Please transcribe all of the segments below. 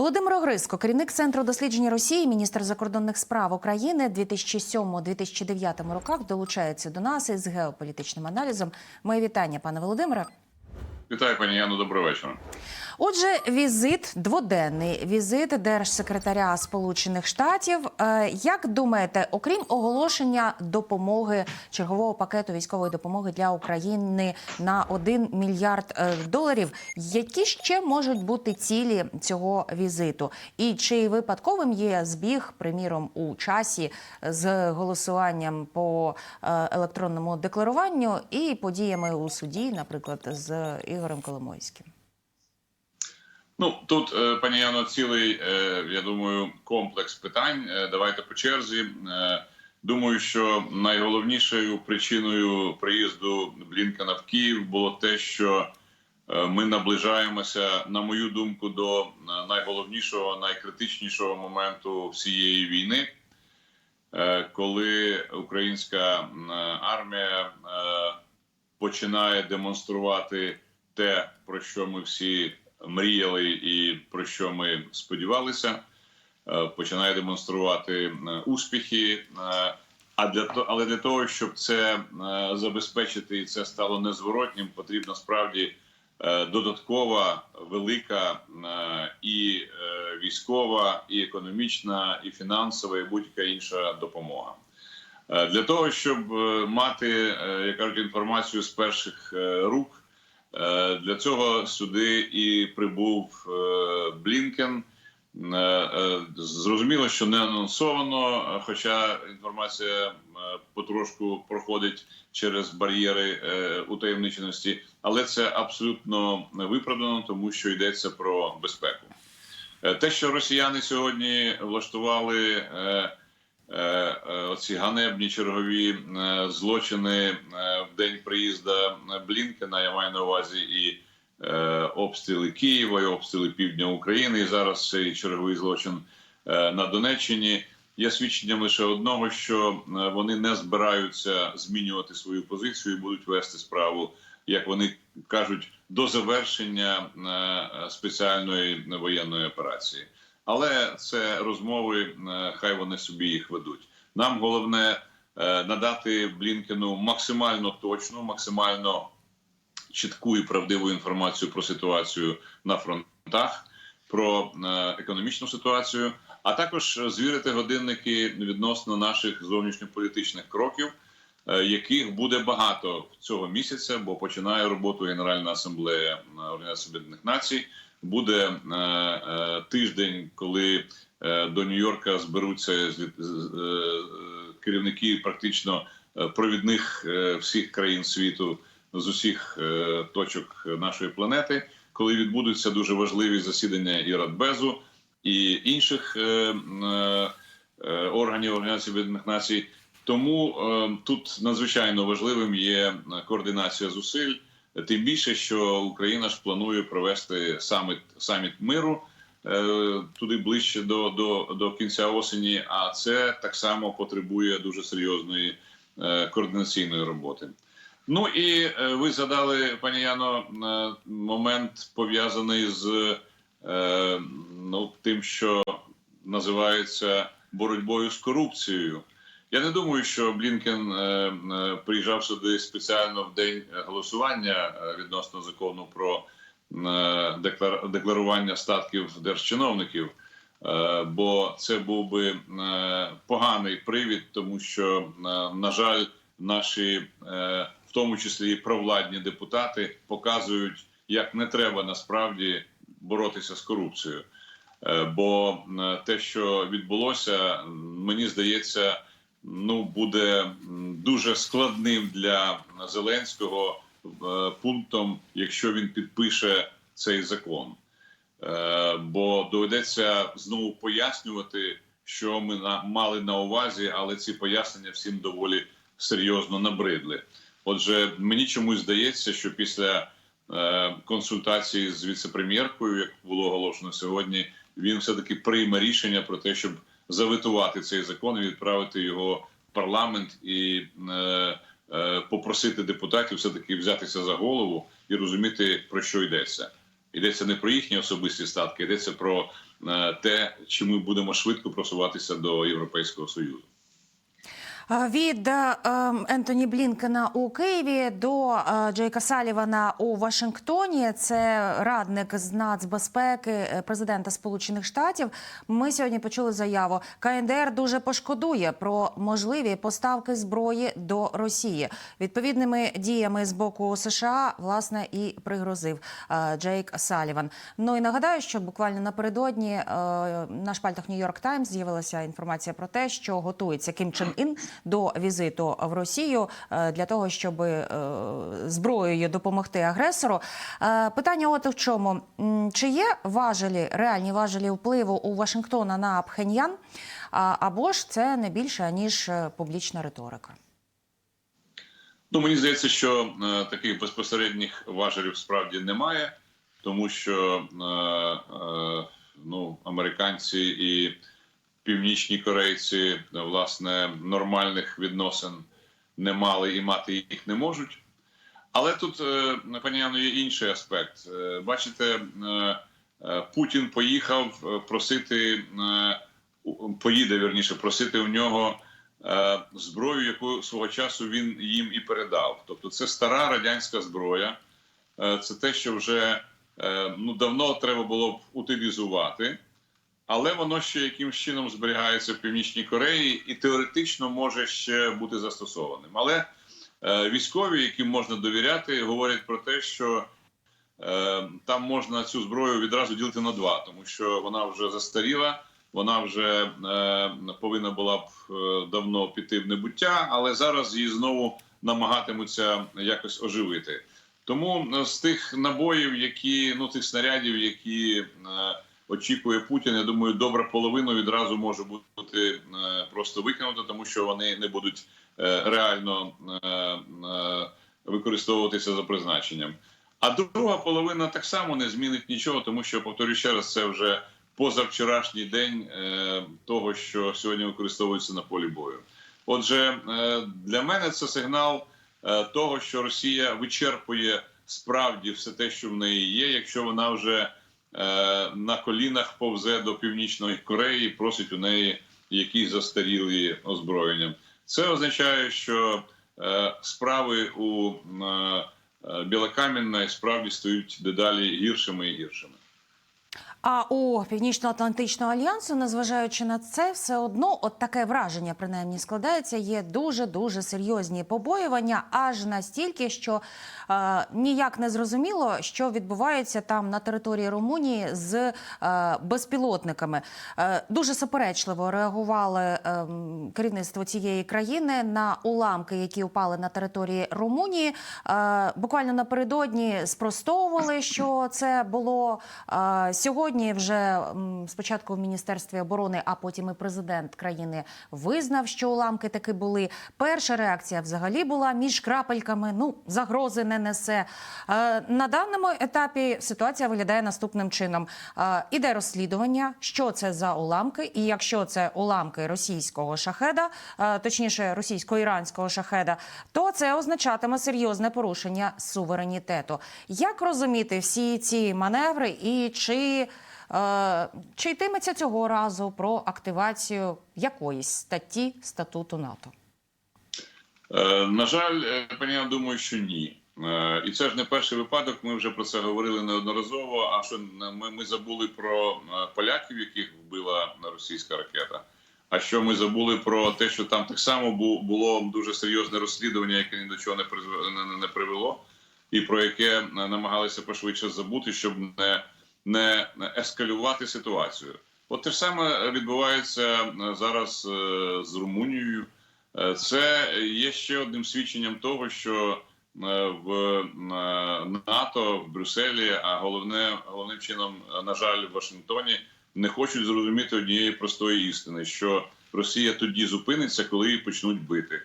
Володимир Огриско, керівник центру дослідження Росії, міністр закордонних справ України 2007-2009 роках долучається до нас із геополітичним аналізом. Моє вітання, пане Володимире. Вітаю, пані Яно, добрий вечора. Отже, візит дводенний візит держсекретаря Сполучених Штатів. Е, Як думаєте, окрім оголошення допомоги чергового пакету військової допомоги для України на 1 мільярд е, доларів, які ще можуть бути цілі цього візиту? І чи випадковим є збіг, приміром, у часі з голосуванням по е, електронному декларуванню і подіями у суді, наприклад, з Ігорем Коломойським? Ну тут, е, пані Яно, цілий, е, я думаю, комплекс питань. Е, Давайте по черзі. Думаю, що найголовнішою причиною приїзду Блінкена в Київ було те, що ми наближаємося, на мою думку, до найголовнішого, найкритичнішого моменту всієї війни, коли українська армія починає демонструвати те, про що ми всі мріяли, і про що ми сподівалися, е, починає демонструвати е, успіхи. Е, А для то, але для того, щоб це забезпечити і це стало незворотнім, потрібна справді додаткова велика і військова, і економічна, і фінансова, і будь-яка інша допомога. Для того щоб мати, як кажуть, інформацію з перших рук, для цього сюди і прибув е, Блінкен. Е, е, Зрозуміло, що не анонсовано, е, хоча інформація е, потрошку проходить через бар'єри е, утаємниченості, але це абсолютно виправдано, тому що йдеться про безпеку. Е, Те, що росіяни сьогодні влаштували е, е, е, оці ганебні чергові е, злочини е, в день приїзду Блінкена, я маю на увазі і е, обстріли Києва, і обстріли півдня України, і зараз цей черговий злочин е, на Донеччині. Є свідченням лише одного, що е, вони не збираються змінювати свою позицію і будуть вести справу, як вони кажуть, до завершення е, спеціальної воєнної операції. Але це розмови, е, хай вони собі їх ведуть. Нам головне е, надати Блінкену максимально точну, максимально чітку і правдиву інформацію про ситуацію на фронтах, про е, економічну ситуацію, а також звірити годинники відносно наших зовнішньополітичних кроків, яких буде багато цього місяця, бо починає роботу Генеральна асамблея Організації Об'єднаних Націй. Буде е, е, тиждень, коли е, до Нью-Йорка зберуться керівники практично провідних всіх країн світу з усіх точок нашої планети, коли відбудуться дуже важливі засідання і Радбезу, і інших органів Організації Об'єднаних Націй. Тому тут надзвичайно важливим є координація зусиль. Тим більше, що Україна ж планує провести саміт саміт миру е, туди ближче до, до, до кінця осені. А це так само потребує дуже серйозної е, координаційної роботи. Ну і е, ви згадали, пані Яно, момент пов'язаний з ну, тим, що називається боротьбою з корупцією. Я не думаю, що Блінкен е, е, приїжджав сюди спеціально в день голосування е, відносно закону про декларування статків держчиновників, бо це був би поганий привід, тому що, на жаль, наші, в тому числі і провладні депутати, показують, як не треба насправді боротися з корупцією. Бо те, що відбулося, мені здається, ну буде дуже складним для Зеленського е, пунктом, якщо він підпише цей закон. Е, Бо доведеться знову пояснювати, що ми мали на увазі, але ці пояснення всім доволі серйозно набридли. Отже, мені чомусь здається, що після е, консультації з віце-прем'єркою, як було оголошено сьогодні, він все таки прийме рішення про те, щоб заветувати цей закон і відправити його в парламент і е, е, попросити депутатів все таки взятися за голову і розуміти про що йдеться. Йдеться не про їхні особисті статки, йдеться про е, те, чи ми будемо швидко просуватися до Європейського Союзу. Від е, ем, Ентоні Блінкена у Києві до е, Джейка Салівана у Вашингтоні. Це радник з нацбезпеки е, президента Сполучених Штатів. Ми сьогодні почули заяву. КНДР дуже пошкодує про можливі поставки зброї до Росії. Відповідними діями з боку США власне і пригрозив Джейк Саліван. Ну і нагадаю, що буквально напередодні на шпальтах Нью-Йорк Таймс з'явилася інформація про те, що готується Кім Чен Ін до візиту в Росію е, для того, щоб е, зброєю допомогти агресору. Е, Питання от в чому чи є важелі, реальні важелі впливу у Вашингтона на Пхеньян, або ж це не більше ніж публічна риторика? Ну, мені здається, що е, таких безпосередніх важелів справді немає, тому що е, е, ну, американці і північні корейці е, власне нормальних відносин не мали і мати їх не можуть. Але тут, е, пані Яно, є інший аспект. Е, Бачите, Путін поїхав просити, поїде вірніше, просити у нього зброю, яку свого часу він їм і передав. Тобто, це стара радянська зброя, це те, що вже ну давно треба було б утилізувати, але воно ще якимсь чином зберігається в Північній Кореї і теоретично може ще бути застосованим. Але е, військові, яким можна довіряти, говорять про те, що е, там можна цю зброю відразу ділити на два, тому що вона вже застаріла, вона вже е, повинна була б е, давно піти в небуття, але зараз її знову намагатимуться якось оживити. Тому е, з тих набоїв, які ну тих снарядів, які е, очікує Путін, я думаю, добра половина відразу може бути е, просто викинута, тому що вони не будуть е, реально е, використовуватися за призначенням. А друга половина так само не змінить нічого, тому що повторюю ще раз, це вже позавчорашній день того, що сьогодні використовується на полі бою. Отже, для мене це сигнал того, що Росія вичерпує справді все те, що в неї є, якщо вона вже на колінах повзе до північної Кореї, просить у неї якісь застарілі озброєння. Це означає, що е, справи у Білокам'яна е, справді стають дедалі гіршими і гіршими. А у Північно-Атлантичного альянсу, незважаючи на це, все одно от таке враження принаймні складається. Є дуже дуже серйозні побоювання, аж настільки, що е, ніяк не зрозуміло, що відбувається там на території Румунії з е, безпілотниками. Е, дуже суперечливо реагували е, керівництво цієї країни на уламки, які упали на території Румунії. Е, буквально напередодні спростовували, що це було е, сьогодні. Вже спочатку в міністерстві оборони, а потім і президент країни визнав, що уламки таки були. Перша реакція взагалі була між крапельками. Ну загрози не несе. Е, на даному етапі ситуація виглядає наступним чином: Е, іде розслідування, що це за уламки, і якщо це уламки російського шахеда, е, точніше російсько-іранського шахеда, то це означатиме серйозне порушення суверенітету. Як розуміти всі ці маневри і чи Чи йтиметься цього разу про активацію якоїсь статті статуту НАТО? Е, на жаль, е, пані, я думаю, що ні. Е, І це ж не перший випадок. Ми вже про це говорили неодноразово. А що ми, ми забули про е, поляків, яких вбила російська ракета? А що ми забули про те, що там так само було дуже серйозне розслідування, яке ні до чого не не- привело, і про яке е, намагалися пошвидше забути, щоб не, не ескалювати ситуацію. От те ж саме відбувається е, зараз е, з Румунією. Е, Це є ще одним свідченням того, що в НАТО, в Брюсселі, а головне головним чином, на жаль, в Вашингтоні не хочуть зрозуміти однієї простої істини, що Росія тоді зупиниться, коли її почнуть бити.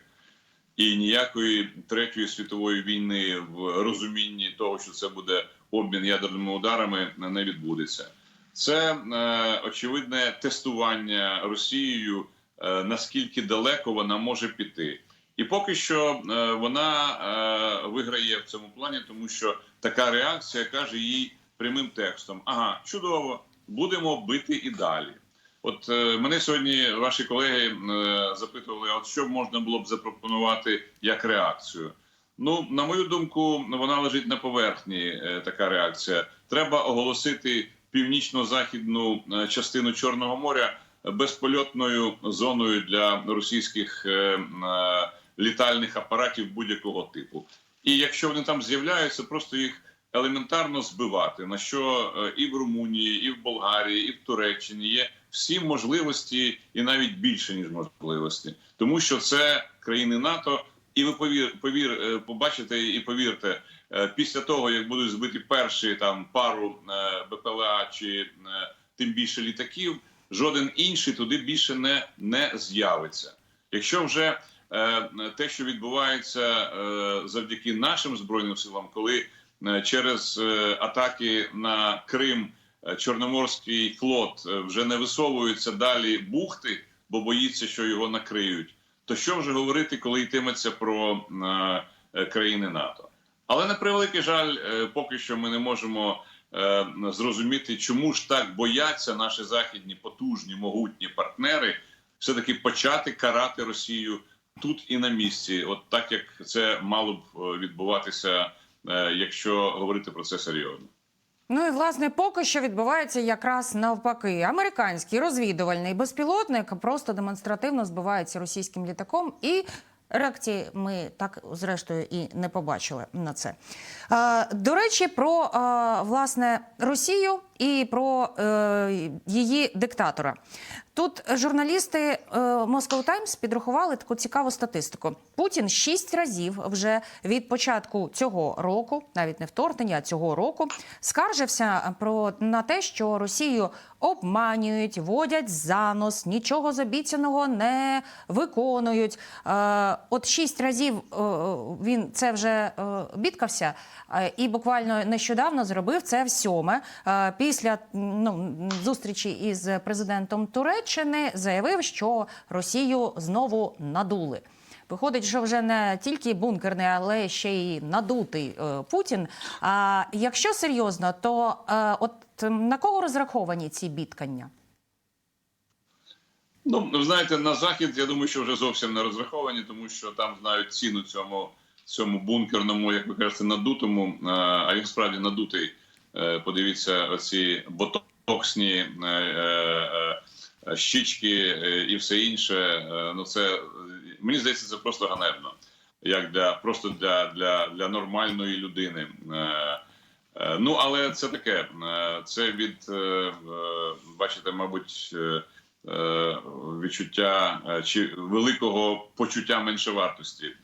І ніякої третьої світової війни в розумінні того, що це буде обмін ядерними ударами, не відбудеться. Це е, очевидне тестування Росією, е, наскільки далеко вона може піти. І поки що е, вона виграє в цьому плані, тому що така реакція каже їй прямим текстом: ага, чудово, будемо бити і далі. От мене сьогодні ваші колеги запитували, от що можна було б запропонувати як реакцію. Ну, на мою думку, вона лежить на поверхні. е, така реакція. Треба оголосити північно-західну е, частину Чорного моря безпольотною зоною для російських е, літальних апаратів будь-якого типу. І якщо вони там з'являються, просто їх елементарно збивати. На що і в Румунії, і в Болгарії, і в Туреччині є всі можливості, і навіть більше ніж можливості, тому що це країни НАТО. І ви повір, повір, е, побачите і повірте, е, після того як будуть збиті перші там пару е, БПЛА чи тим більше літаків, жоден інший туди більше не, не з'явиться. Якщо вже те, що відбувається завдяки нашим збройним силам, коли через атаки на Крим Чорноморський флот вже не висовується далі бухти, бо боїться, що його накриють. То що вже говорити, коли йтиметься про е, е, країни НАТО? Але на превеликий жаль, е, поки що ми не можемо зрозуміти, чому ж так бояться наші західні потужні могутні партнери, все таки почати карати Росію тут і на місці, от так як це мало б відбуватися, якщо говорити про це серйозно. Ну і власне поки що відбувається якраз навпаки. Американський розвідувальний безпілотник просто демонстративно збивається російським літаком і. Реакції ми так зрештою і не побачили на це. До речі, про власне Росію і про е, її диктатора. Тут журналісти е, Moscow Times підрахували таку цікаву статистику. Путін шість разів вже від початку цього року, навіть не вторгнення, а цього року, скаржився про на те, що Росію обманюють, водять за нос, нічого з обіцяного не виконують. Е, От шість разів е, він це вже е, бідкався, е, і буквально нещодавно зробив це в сьоме. Е, Після ну, зустрічі із президентом Туреччини заявив, що Росію знову надули. Виходить, що вже не тільки бункерний, але ще й надутий е, Путін. А якщо серйозно, то е, от на кого розраховані ці бідкання? Ну, ви знаєте, на захід я думаю, що вже зовсім не розраховані, тому що там знають ціну цьому цьому бункерному, як ви кажете, надутому. е, А він справді надутий. Е, Подивіться, оці ботоксні е, е, е, щічки е, і все інше. Е, Ну це е, мені здається, це просто ганебно, як для просто для, для, для нормальної людини. Ну, але це таке. Це від бачите, мабуть. відчуття чи великого почуття меншовартості.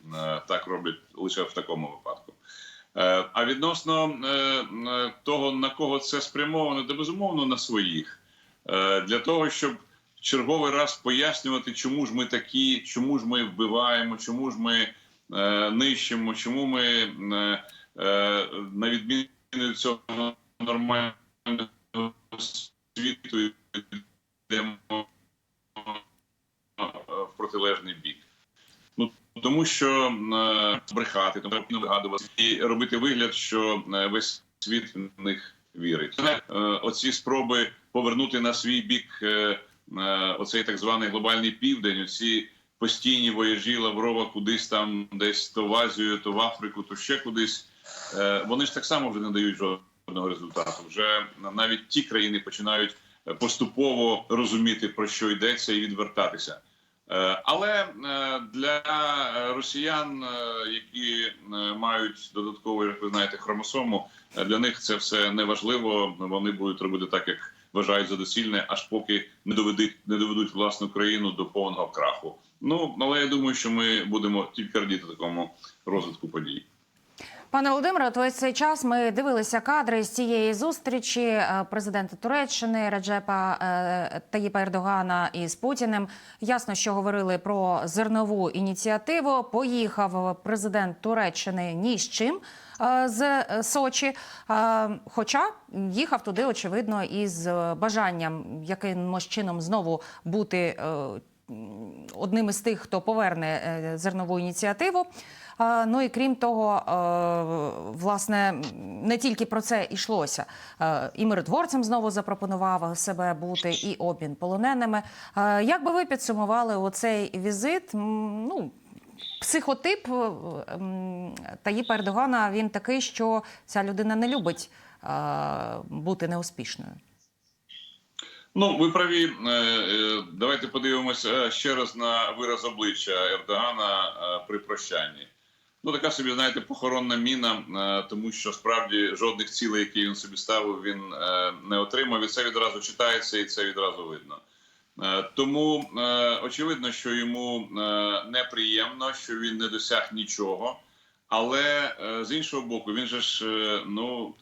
Так роблять лише в такому випадку. А відносно того, на кого це спрямовано, то безумовно на своїх. Для того, щоб черговий раз пояснювати, чому ж ми такі, чому ж ми вбиваємо, чому ж ми е, нищимо, чому ми е, е, на відміну від цього нормального світу йдемо е, в протилежний бік. Ну тому що е, брехати, тому треба вигадувати і робити вигляд, що е, весь світ в них вірить. Е, оці спроби повернути на свій бік е, оцей так званий глобальний південь, оці постійні вояжі Лаврова кудись там, десь то в Азію, то в Африку, то ще кудись. Е, вони ж так само вже не дають жодного результату. Вже навіть ті країни починають е, поступово розуміти про що йдеться і відвертатися. Е, Але е, для е, росіян, е, які е, мають додаткову, як ви знаєте, хромосому, е, для них це все не важливо. Вони будуть робити так, як вважають за доцільне, аж поки не доведуть, не доведуть власну країну до повного краху. Ну але я думаю, що ми будемо тільки радіти такому розвитку подій. Пане Володимире, от весь цей час ми дивилися кадри з цієї зустрічі е, президента Туреччини Реджепа е, Таїпа Ердогана із Путіним. Ясно, що говорили про зернову ініціативу. Поїхав президент Туреччини ні з чим е, з Сочі. Хоча їхав туди, очевидно, із бажанням якимось чином знову бути. Одним із тих, хто поверне е, зернову ініціативу. Ну і крім того, е, власне, не тільки про це йшлося. Е, І миротворцем знову запропонував себе бути, і обмін полоненими. Як би ви підсумували оцей візит? Ну, психотип Таїпа Ердогана він такий, що ця людина не любить бути неуспішною. Ну, ви праві. Е, е, Давайте подивимося ще раз на вираз обличчя Ердогана е, при прощанні. Ну, така собі, знаєте, похоронна міна, е, тому що справді жодних цілей, які він собі ставив, він е, не отримав. І це відразу читається, і це відразу видно. Е, Тому е, очевидно, що йому е, неприємно, що він не досяг нічого. Але е, з іншого боку, він же ж е, ну е,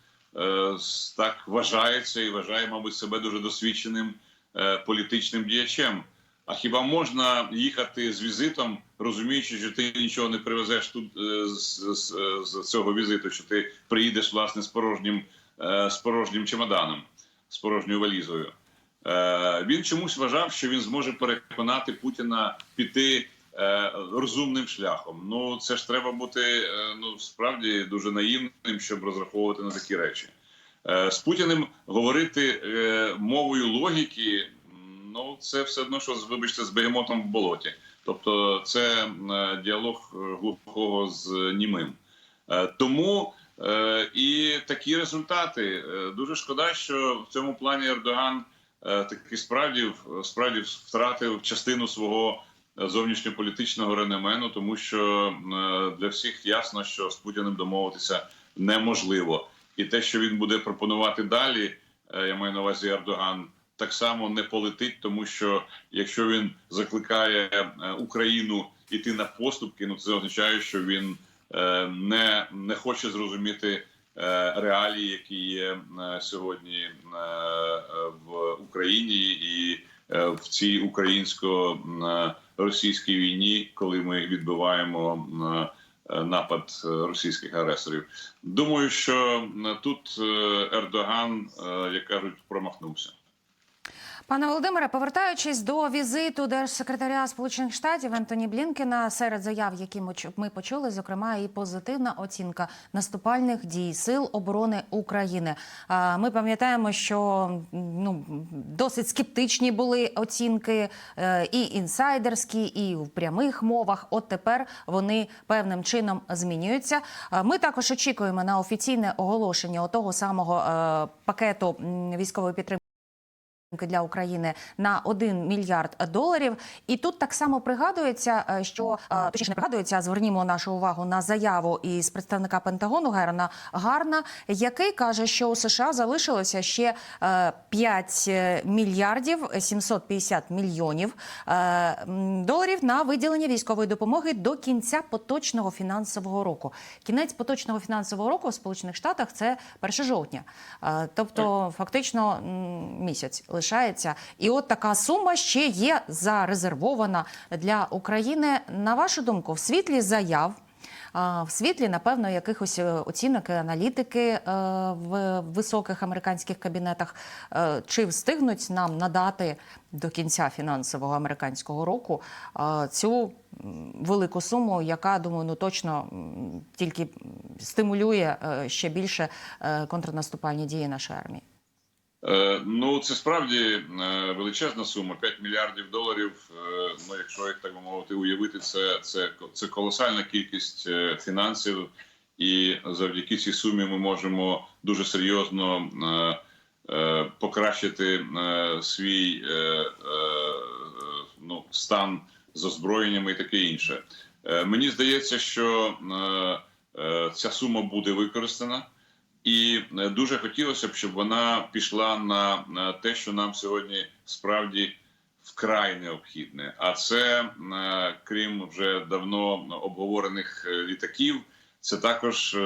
так вважається і вважає, мабуть, себе дуже досвідченим е, політичним діячем. А хіба можна їхати з візитом, розуміючи, що ти нічого не привезеш тут е, з, з, з цього візиту, що ти приїдеш власне з порожнім, е, з порожнім чемоданом, з порожньою валізою? Е, Він чомусь вважав, що він зможе переконати Путіна піти е, розумним шляхом. Ну це ж треба бути е, ну справді дуже наївним, щоб розраховувати на такі речі. Е, З Путіним говорити е, мовою логіки. Ну, це все одно, що вибачте, з бегемотом в болоті. Тобто, це е, діалог е, глухого з німим. Е, Тому е, і такі результати. Е, Дуже шкода, що в цьому плані Ердоган е, таки справді справді втратив частину свого е, зовнішньополітичного ренемену, тому що е, для всіх ясно, що з Путіним домовитися неможливо, і те, що він буде пропонувати далі, е, я маю на увазі Ердоган. Так само не полетить, тому що якщо він закликає е, Україну йти на поступки, ну це означає, що він не, не хоче зрозуміти реалії, які є сьогодні в Україні і в цій українсько-російській війні, коли ми відбиваємо е, е, напад е, російських агресорів. Думаю, що тут Ердоган, як кажуть, промахнувся. Пане Володимире, повертаючись до візиту держсекретаря Сполучених Штатів Ентоні Блінкена, серед заяв, які ми почули, зокрема і позитивна оцінка наступальних дій сил оборони України. Ми пам'ятаємо, що ну досить скептичні були оцінки е, і інсайдерські, і в прямих мовах. От тепер вони певним чином змінюються. Ми також очікуємо на офіційне оголошення того самого е, пакету військової підтримки для України на 1 мільярд доларів. І тут так само пригадується, е, що е, точніше не пригадується, а звернімо нашу увагу на заяву із представника Пентагону Герна Гарна, який каже, що у США залишилося ще е, 5 мільярдів 750 мільйонів е, доларів на виділення військової допомоги до кінця поточного фінансового року. Кінець поточного фінансового року в Сполучених Штатах це 1 жовтня, Е, тобто фактично місяць лишається. І от така сума ще є зарезервована для України. На вашу думку, в світлі заяв. В світлі, напевно, якихось е, оцінок і аналітики е, в високих американських кабінетах, е, чи встигнуть нам надати до кінця фінансового американського року цю велику суму, яка думаю, ну точно тільки стимулює ще більше контрнаступальні дії нашої армії. Е, Ну, це справді е, величезна сума 5 мільярдів доларів. Е, Ну, якщо їх так би мовити, уявити, це, це, це колосальна кількість фінансів, і завдяки цій сумі ми можемо дуже серйозно покращити свій ну, стан з озброєннями і таке інше. Мені здається, що ця сума буде використана. І е, дуже хотілося б, щоб вона пішла на, те, що нам сьогодні справді вкрай необхідне. А це, е, крім вже давно обговорених е, літаків, це також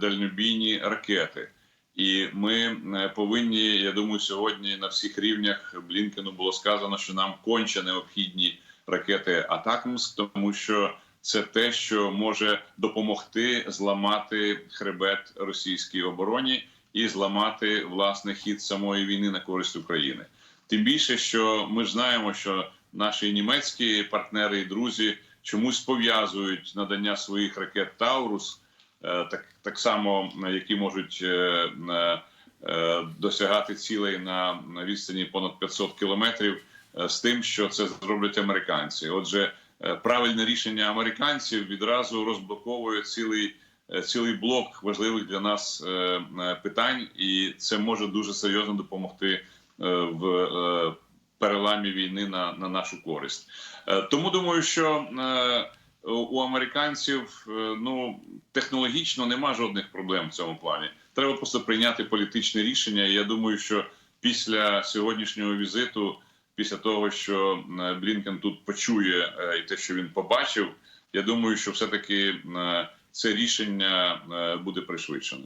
дальнобійні ракети. І ми повинні, я думаю, сьогодні на всіх рівнях Блінкену було сказано, що нам конче необхідні ракети Атакмс, тому що це те, що може допомогти зламати хребет російській обороні і зламати власне хід самої війни на користь України. Тим більше, що ми знаємо, що наші німецькі партнери і друзі чомусь пов'язують надання своїх ракет Таурус, е, так, так само які можуть е, е, досягати цілей на, відстані понад 500 кілометрів з тим, що це зроблять американці. Отже, правильне рішення американців відразу розблоковує цілий. е, Цілий блок важливих для нас е, е, питань, і це може дуже серйозно допомогти е, в е, переламі війни на, на нашу користь. Е, Тому думаю, що е, у американців е, ну технологічно нема жодних проблем в цьому плані. Треба просто прийняти політичне рішення. Я думаю, що після сьогоднішнього візиту, після того, що е, Блінкен тут почує е, і те, що він побачив, я думаю, що все таки це рішення е, буде пришвидшене.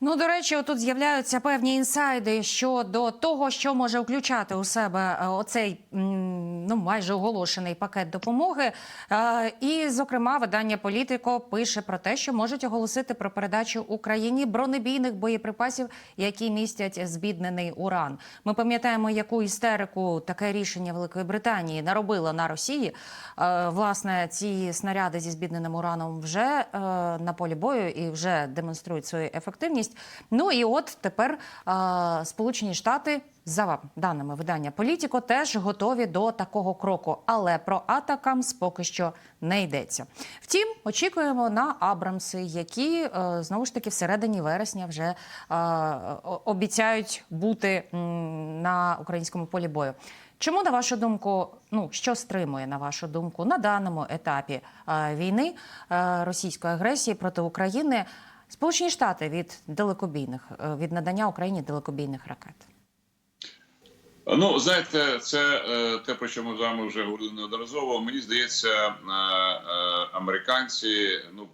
Ну, до речі, тут з'являються певні інсайди щодо того, що може включати у себе е, оцей ну майже оголошений пакет допомоги. Е, І, зокрема, видання Політико пише про те, що можуть оголосити про передачу Україні бронебійних боєприпасів, які містять збіднений уран. Ми пам'ятаємо, яку істерику таке рішення Великої Британії наробило на Росії. Е, Власне, ці снаряди зі збідненим ураном вже на полі бою і вже демонструють свою ефективність. Ну і от тепер е, Сполучені Штати. За даними видання Політіко, теж готові до такого кроку, але про Атакамс поки що не йдеться. Втім, очікуємо на Абрамси, які е, знову ж таки всередині вересня вже е, обіцяють бути на українському полі бою. Чому, на вашу думку, ну що стримує на вашу думку на даному етапі е, війни російської агресії проти України Сполучені Штати від далекобійних е, від надання Україні далекобійних ракет? Ну, знаєте, це е, те, про що ми з вами вже говорили неодноразово. Мені здається, е, американці, ну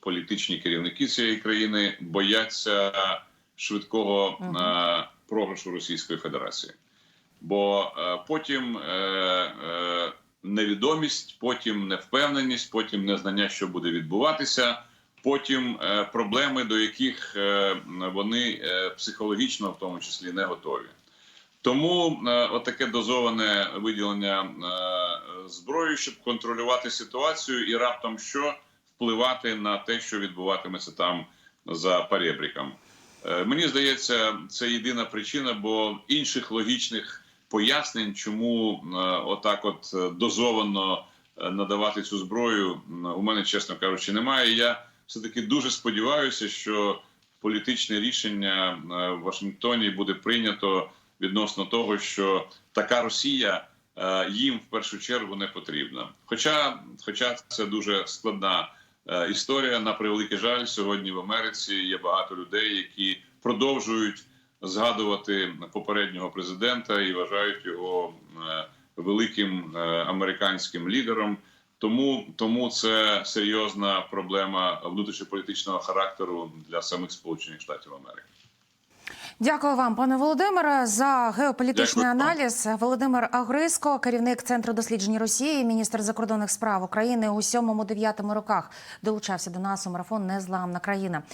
політичні керівники цієї країни бояться швидкого е, програшу Російської Федерації, бо потім невідомість, потім невпевненість, потім незнання, що буде відбуватися. Потім е, проблеми, до яких е, вони е, психологічно, в тому числі, не готові. Тому отаке дозоване виділення зброї, щоб контролювати ситуацію і раптом що впливати на те, що відбуватиметься там за перебріком. Мені здається, це єдина причина, бо інших логічних пояснень, чому отак, от дозовано надавати цю зброю, у мене, чесно кажучи, немає. Я все таки дуже сподіваюся, що політичне рішення е, в Вашингтоні буде прийнято відносно того, що така Росія е, їм в першу чергу не потрібна. Хоча, хоча це дуже складна е, історія, на превеликий жаль, сьогодні в Америці є багато людей, які продовжують згадувати попереднього президента і вважають його великим американським лідером. Тому, тому це серйозна проблема внутрішньополітичного характеру для самих Сполучених Штатів Америки. Дякую вам, пане Володимире, за геополітичний Дякую аналіз. Володимир Агриско, керівник центру досліджень Росії, міністр закордонних справ України у 7-9 роках, долучався до нас у марафон Незламна країна.